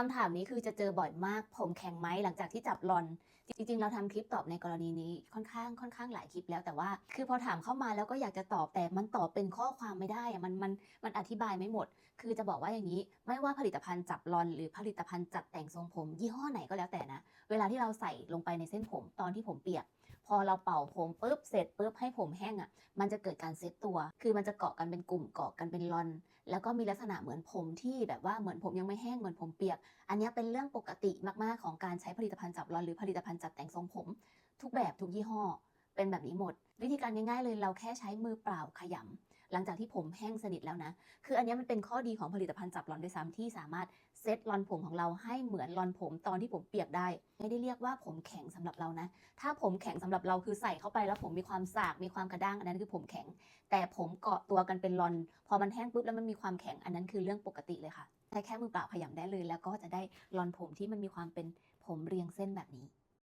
คำถามนี้คือจะเจอบ่อยมาก ผมแข็งไหมหลังจากที่จับรอน จริง ๆ เราทำคลิปตอบในกรณีนี้ค่อนข้างค่อนข้างหลายคลิปแล้วแต่ว่า คือพอถามเข้ามาแล้วก็อยากจะตอบแต่มันตอบเป็นข้อความไม่ได้อะมันมันมันอธิบายไม่หมด คือจะบอกว่าอย่างนี้ ไม่ว่าผลิตภัณฑ์จับรอน หรือผลิตภัณฑ์จัดแต่งทรงผม ยี่ห้อไหนก็แล้วแต่นะ เวลาที่เราใส่ลงไปในเส้นผมตอนที่ผมเปียก พอเราเป่าผมปุ๊บเสร็จปุ๊บให้ผมแห้งอะ มันจะเกิดการเซตตัว คือมันจะเกาะกันเป็นกลุ่มเกาะกันเป็นรอน แล้วก็มีลักษณะเหมือนผมที่แบบว่าเหมือนผมยังไม่แห้งเหมือนผมเปียก อันนี้เป็นเรื่องปกติมากๆของการใช้ผลิตภัณฑ์จับรอนหรือผลิตภัณฑ์จัดแต่งทรงผม ทุกแบบทุกยี่ห้อ เป็นแบบนี้หมด วิธีการง่ายๆเลยเราแค่ใช้มือเปล่าขยำ หลังจากที่ผมแห้งสนิทแล้วนะ คืออันนี้มันเป็นข้อดีของผลิตภัณฑ์จับรอนด้วยซ้ำที่สามารถเซตรอนผมของเราให้เหมือนรอนผมตอนที่ผมเปียกได้ ไม่ได้เรียกว่าผมแข็งสำหรับเรานะ ถ้าผมแข็งสำหรับเราคือใส่เข้าไปแล้วผมมีความสากมีความกระด้างอันนั้นคือผมแข็ง แต่ผมเกาะตัวกันเป็นรอน พอมันแห้งปุ๊บแล้วมันมีความแข็งอันนั้นคือเรื่องปกติเลยค่ะใช้แค่มือเปล่าขยำได้เลย แล้วก็จะได้รอนผมที่มันมีความเป็นผมเรียงเส้นแบบนี้